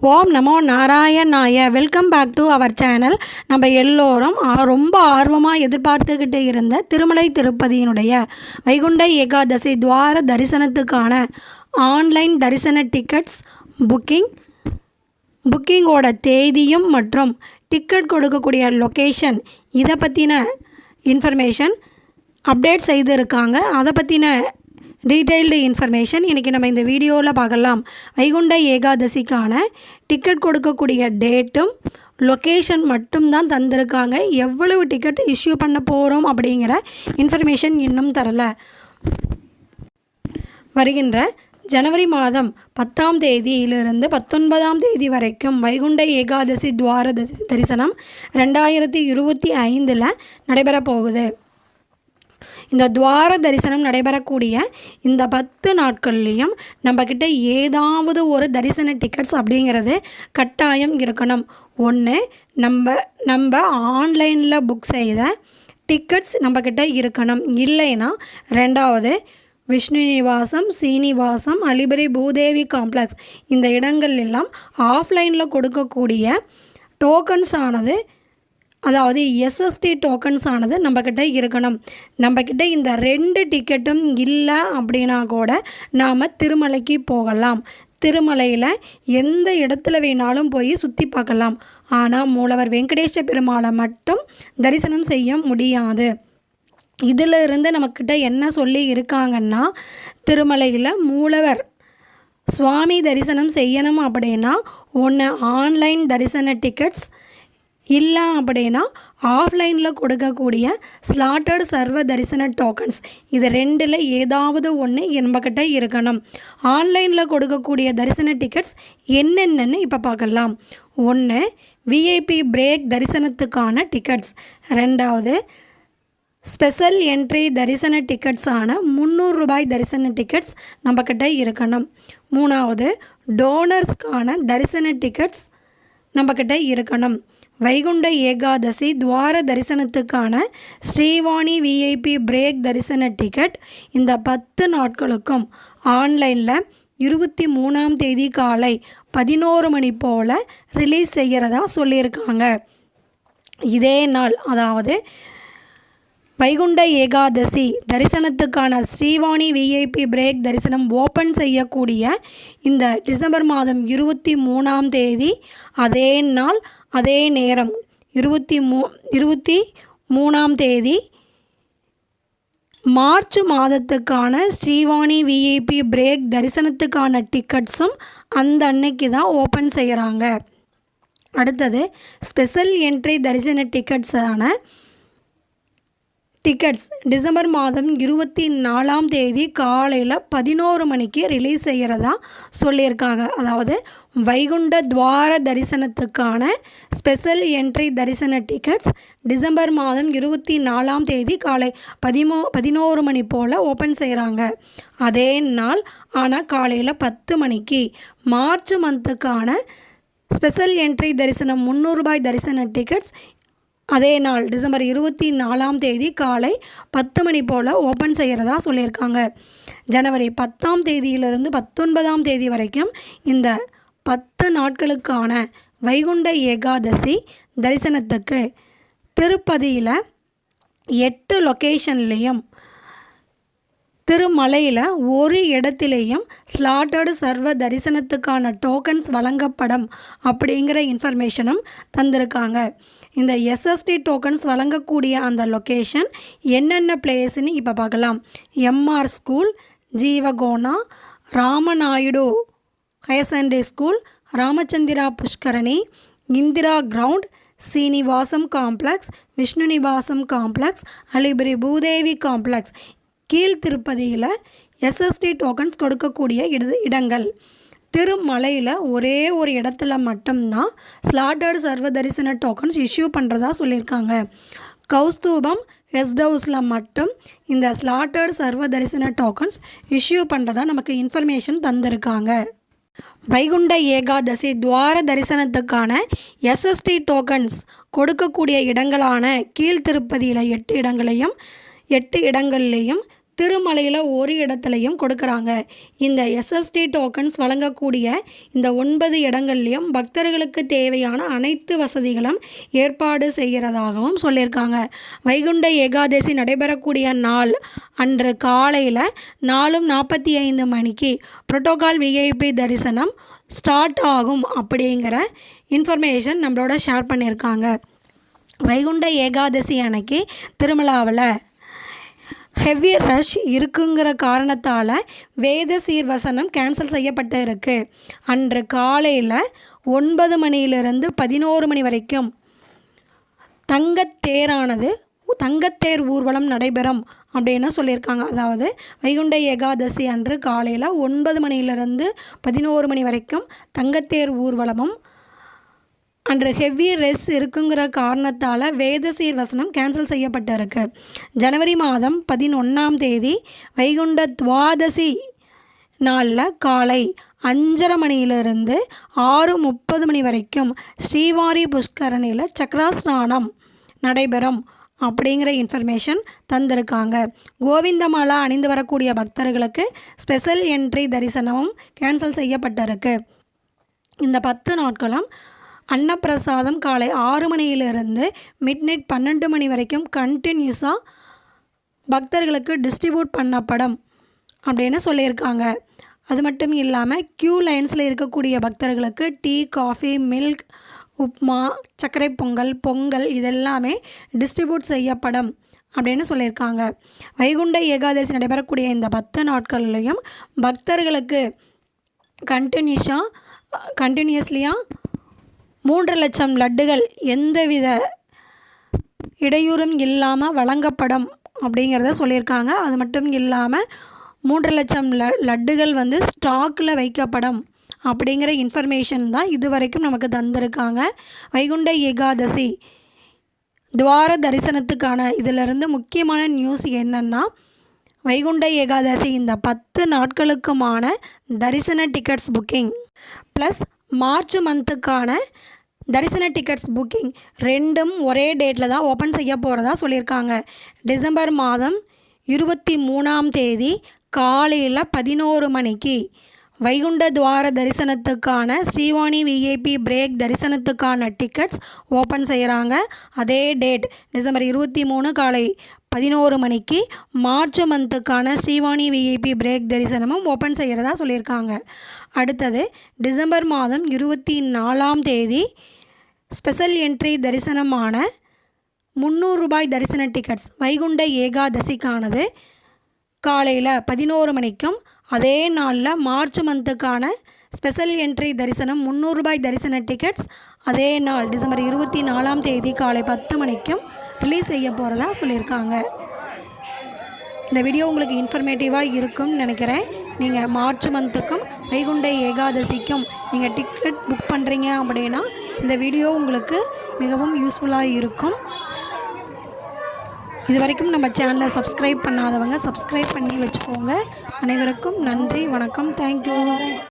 ஓம் நமோ நாராயணாய. Welcome back to our channel நம்ம எல்லோரும் ரொம்ப ஆர்வமாக எதிர்பார்த்துக்கிட்டு இருந்த திருமலை திருப்பதியினுடைய வைகுண்ட ஏகாதசி துவார தரிசனத்துக்கான ஆன்லைன் தரிசன டிக்கெட்ஸ் புக்கிங் புக்கிங்கோட தேதியும் மற்றும் டிக்கெட் கொடுக்கக்கூடிய லொக்கேஷன் இதை பற்றின இன்ஃபர்மேஷன் அப்டேட் செய்திருக்காங்க. அதை பற்றின டீட்டெயில்டு இன்ஃபர்மேஷன் இன்றைக்கி நம்ம இந்த வீடியோவில் பார்க்கலாம். வைகுண்ட ஏகாதசிக்கான டிக்கெட் கொடுக்கக்கூடிய டேட்டும் லொக்கேஷன் மட்டும்தான் தந்திருக்காங்க. எவ்வளவு டிக்கெட் இஷ்யூ பண்ண போகிறோம் அப்படிங்கிற இன்ஃபர்மேஷன் இன்னும் தரல. வருகின்ற ஜனவரி மாதம் பத்தாம் தேதியிலிருந்து பத்தொன்பதாம் தேதி வரைக்கும் வைகுண்ட ஏகாதசி துவார தரிசனம் ரெண்டாயிரத்தி இருபத்தி ஐந்தில் நடைபெறப் போகுது இந்த துவார தரிசனம் நடைபெறக்கூடிய இந்த பத்து நாட்கள்லேயும் நம்மக்கிட்ட ஏதாவது ஒரு தரிசன டிக்கெட்ஸ் அப்படிங்கிறது கட்டாயம் இருக்கணும். ஒன்று நம்ம நம்ம ஆன்லைனில் புக் செய்த டிக்கெட்ஸ் நம்மக்கிட்ட இருக்கணும். இல்லைன்னா ரெண்டாவது விஷ்ணு நிவாசம் சீனிவாசம் அலிபரி பூதேவி காம்ப்ளெக்ஸ் இந்த இடங்கள் எல்லாம் ஆஃப்லைனில் கொடுக்கக்கூடிய டோக்கன்ஸ் ஆனது அதாவது எஸ்எஸ்டி டோக்கன்ஸ் ஆனது நம்மக்கிட்ட இருக்கணும். நம்மக்கிட்ட இந்த ரெண்டு டிக்கெட்டும் இல்லை அப்படின்னா கூட நாம் திருமலைக்கு போகலாம். திருமலையில் எந்த இடத்துல வேணாலும் போய் சுற்றி பார்க்கலாம். ஆனால் மூலவர் வெங்கடேஷ பெருமாளை மட்டும் தரிசனம் செய்ய முடியாது. இதில் இருந்து நம்மக்கிட்ட என்ன சொல்லி இருக்காங்கன்னா திருமலையில் மூலவர் சுவாமி தரிசனம் செய்யணும் அப்படின்னா ஒன்று ஆன்லைன் தரிசன டிக்கெட்ஸ் இல்லை அப்படின்னா ஆஃப்லைனில் கொடுக்கக்கூடிய ஸ்லாட்டட் சர்வ தரிசன டோக்கன்ஸ் இது ரெண்டில் ஏதாவது ஒன்று நம்மக்கிட்ட இருக்கணும். ஆன்லைனில் கொடுக்கக்கூடிய தரிசன டிக்கெட்ஸ் என்னென்னு இப்போ பார்க்கலாம். ஒன்று விஐபி பிரேக் தரிசனத்துக்கான டிக்கெட்ஸ் ரெண்டாவது ஸ்பெஷல் என்ட்ரி தரிசன டிக்கெட்ஸான முந்நூறு ரூபாய் தரிசன டிக்கெட்ஸ் நம்மக்கிட்ட இருக்கணும். மூணாவது டோனர்ஸ்க்கான தரிசன டிக்கெட்ஸ் நம்மக்கிட்ட இருக்கணும். வைகுண்ட ஏகாதசி துவார தரிசனத்துக்கான ஸ்ரீவாணி விஐபி பிரேக் தரிசன டிக்கெட் இந்த பத்து நாட்களுக்கும் ஆன்லைனில் இருபத்தி மூணாம் தேதி காலை பதினோரு மணி போல் ரிலீஸ் செய்கிறதா சொல்லியிருக்காங்க. இதே நாள் அதாவது வைகுண்ட ஏகாதசி தரிசனத்துக்கான ஸ்ரீவாணி விஐபி பிரேக் தரிசனம் ஓப்பன் செய்யக்கூடிய இந்த டிசம்பர் மாதம் இருபத்தி மூணாம் தேதி அதே நாள் அதே நேரம். இருபத்தி மூ இருபத்தி மூணாம் தேதி மார்ச் மாதத்துக்கான ஸ்ரீவாணி விஐபி பிரேக் தரிசனத்துக்கான டிக்கெட்ஸும் அந்த அன்னைக்கு தான் ஓப்பன் செய்கிறாங்க அடுத்தது ஸ்பெஷல் என்ட்ரி தரிசன டிக்கெட்ஸான டிக்கெட்ஸ் டிசம்பர் மாதம் இருபத்தி நாலாம் தேதி காலையில் பதினோரு மணிக்கு ரிலீஸ் செய்கிறதா சொல்லியிருக்காங்க. அதாவது வைகுண்ட துவார தரிசனத்துக்கான ஸ்பெஷல் என்ட்ரி தரிசன டிக்கெட்ஸ் டிசம்பர் மாதம் இருபத்தி நாலாம் தேதி காலை பதிமோ பதினோரு மணி போல் ஓப்பன் செய்கிறாங்க அதே நாள் ஆனால் காலையில் பத்து மணிக்கு மார்ச் மந்த்துக்கான ஸ்பெஷல் என்ட்ரி தரிசனம் முந்நூறுபாய் தரிசன டிக்கெட்ஸ் அதே நாள் டிசம்பர் இருபத்தி நாலாம் தேதி காலை பத்து மணி போல் ஓப்பன் செய்கிறதா சொல்லியிருக்காங்க. ஜனவரி பத்தாம் தேதியிலிருந்து பத்தொன்பதாம் தேதி வரைக்கும் இந்த பத்து நாட்களுக்கான வைகுண்ட ஏகாதசி தரிசனத்துக்கு திருப்பதியில் எட்டு லொக்கேஷன்லேயும் திருமலையில் ஒரு இடத்திலேயும் ஸ்லாட்டடு சர்வ தரிசனத்துக்கான டோக்கன்ஸ் வழங்கப்படும் அப்படிங்கிற இன்ஃபர்மேஷனும் தந்திருக்காங்க. இந்த எஸ்எஸ்டி டோக்கன்ஸ் வழங்கக்கூடிய அந்த லொக்கேஷன் என்னென்ன பிளேஸ்ன்னு இப்போ பார்க்கலாம். M R school Jeevakona Ramanaidu higher secondary school Ramachandra Pushkarini Indira ground Srinivasam complex Vishnu Nivasam complex Alipiri Bhudevi complex கீழ் திருப்பதியில் எஸ்எஸ்டி டோக்கன்ஸ் கொடுக்கக்கூடிய இட இடங்கள். திருமலையில் ஒரே ஒரு இடத்துல மட்டும்தான் ஸ்லாட்டட் சர்வ தரிசன டோக்கன்ஸ் இஷ்யூ பண்ணுறதா சொல்லியிருக்காங்க. கௌஸ்தூபம் கெஸ்ட் ஹவுஸில் மட்டும் இந்த ஸ்லாட்டட் சர்வ தரிசன டோக்கன்ஸ் இஷ்யூ பண்ணுறதா நமக்கு இன்ஃபர்மேஷன் தந்திருக்காங்க. வைகுண்ட ஏகாதசி துவார தரிசனத்துக்கான எஸ்எஸ்டி டோக்கன்ஸ் கொடுக்கக்கூடிய இடங்களான கீழ் திருப்பதியில் எட்டு இடங்களையும் எட்டு இடங்கள்லேயும் திருமலையில் ஒரு இடத்துலையும் கொடுக்குறாங்க. இந்த எஸ்எஸ்டி டோக்கன்ஸ் வழங்கக்கூடிய இந்த ஒன்பது இடங்கள்லையும் பக்தர்களுக்கு தேவையான அனைத்து வசதிகளும் ஏற்பாடு செய்கிறதாகவும் சொல்லியிருக்காங்க. வைகுண்ட ஏகாதசி நடைபெறக்கூடிய நாள் அன்று காலையில் நாலும் நாற்பத்தி ஐந்து மணிக்கு புரோட்டோகால் விஐபி தரிசனம் ஸ்டார்ட் ஆகும் அப்படிங்கிற இன்ஃபர்மேஷன் நம்மளோட ஷேர் பண்ணியிருக்காங்க. வைகுண்ட ஏகாதசி அன்னைக்கு திருமலாவில் ஹெவி ரஷ் இருக்குங்கிற காரணத்தால் வேத சீர்வசனம் கேன்சல் செய்யப்பட்டு இருக்கு அன்று காலையில் ஒன்பது மணியிலிருந்து பதினோரு மணி வரைக்கும் தங்கத்தேரானது தங்கத்தேர் ஊர்வலம் நடைபெறும் அப்படின்னு சொல்லியிருக்காங்க. அதாவது வைகுண்ட ஏகாதசி அன்று காலையில் ஒன்பது மணியிலிருந்து பதினோரு மணி வரைக்கும் தங்கத்தேர் ஊர்வலமும் அன்று ஹெவி ரெஸ் இருக்குங்கிற காரணத்தால் வேத சீர்வசனம் கேன்சல் செய்யப்பட்டிருக்கு. ஜனவரி மாதம் பதினொன்றாம் தேதி வைகுண்ட துவாதசி நாளில் காலை அஞ்சரை மணியிலிருந்து ஆறு முப்பது மணி வரைக்கும் ஸ்ரீவாரி புஷ்கரணியில் சக்கராஸ்நானம் நடைபெறும் அப்படிங்கிற இன்ஃபர்மேஷன் தந்திருக்காங்க. கோவிந்தமாலா அணிந்து வரக்கூடிய பக்தர்களுக்கு ஸ்பெஷல் என்ட்ரி தரிசனமும் கேன்சல் செய்யப்பட்டிருக்கு. இந்த பத்து நாட்களும் அன்னப்பிரசாதம் காலை ஆறு மணியிலிருந்து மிட்நைட் பன்னெண்டு மணி வரைக்கும் கண்டினியூஸாக பக்தர்களுக்கு டிஸ்ட்ரிபியூட் பண்ணப்படும் அப்படின்னு சொல்லியிருக்காங்க. அது மட்டும் இல்லாமல் க்யூ லைன்ஸில் இருக்கக்கூடிய பக்தர்களுக்கு டீ காஃபி மில்க் உப்மா சர்க்கரை பொங்கல் பொங்கல் இதெல்லாமே டிஸ்ட்ரிபியூட் செய்யப்படும் அப்படின்னு சொல்லியிருக்காங்க. வைகுண்ட ஏகாதசி நடைபெறக்கூடிய இந்த பத்து நாட்கள்லையும் பக்தர்களுக்கு கண்டினியூஸாக கண்டினியூஸ்லியாக மூன்று லட்சம் லட்டுகள் எந்தவித இடையூறும் இல்லாமல் வழங்கப்படும் அப்படிங்கிறத சொல்லியிருக்காங்க. அது மட்டும் இல்லாமல் மூன்று லட்சம் ல லட்டுகள் வந்து ஸ்டாக்கில் வைக்கப்படும் அப்படிங்கிற இன்ஃபர்மேஷன் தான் இது வரைக்கும் நமக்கு தந்திருக்காங்க. வைகுண்ட ஏகாதசி துவார தரிசனத்துக்கான இதிலிருந்து முக்கியமான நியூஸ் என்னென்னா வைகுண்ட ஏகாதசி இந்த பத்து நாட்களுக்குமான தரிசன டிக்கெட்ஸ் புக்கிங் ப்ளஸ் மார்ச் மந்த்துக்கான தரிசன டிக்கெட்ஸ் புக்கிங் ரெண்டும் ஒரே டேட்டில் தான் ஓப்பன் செய்ய போகிறதா சொல்லியிருக்காங்க. டிசம்பர் மாதம் இருபத்தி மூணாம் தேதி காலையில் பதினோரு மணிக்கு வைகுண்ட துவார தரிசனத்துக்கான ஸ்ரீவாணி விஐபி பிரேக் தரிசனத்துக்கான டிக்கெட்ஸ் ஓப்பன் செய்கிறாங்க அதே டேட் டிசம்பர் இருபத்தி மூணு காலை பதினோரு மணிக்கு மார்ச் மந்த்துக்கான ஸ்ரீவாணி விஐபி பிரேக் தரிசனமும் ஓப்பன் செய்கிறதா சொல்லியிருக்காங்க. அடுத்தது டிசம்பர் மாதம் இருபத்தி நாலாம் தேதி ஸ்பெஷல் என்ட்ரி தரிசனமான முந்நூறு ரூபாய் தரிசன டிக்கெட்ஸ் வைகுண்ட ஏகாதசிக்கானது காலையில் பதினோரு மணிக்கும் அதே நாளில் மார்ச் மந்த்துக்கான ஸ்பெஷல் என்ட்ரி தரிசனம் முந்நூறு ரூபாய் தரிசன டிக்கெட்ஸ் அதே நாள் டிசம்பர் இருபத்தி நாலாம் தேதி காலை பத்து மணிக்கும் ரிலீஸ் செய்ய போகிறதா சொல்லியிருக்காங்க. இந்த வீடியோ உங்களுக்கு இன்ஃபர்மேட்டிவாக இருக்கும்னு நினைக்கிறேன். நீங்கள் மார்ச் மந்த்துக்கும் வைகுண்ட ஏகாதசிக்கும் நீங்கள் டிக்கெட் புக் பண்ணுறீங்க அப்படின்னா இந்த வீடியோ உங்களுக்கு மிகவும் யூஸ்ஃபுல்லாக இருக்கும். இது வரைக்கும் நம்ம சேனலை சப்ஸ்கிரைப் பண்ணாதவங்க சப்ஸ்கிரைப் பண்ணி வச்சுக்கோங்க. அனைவருக்கும் நன்றி வணக்கம் தேங்க்யூ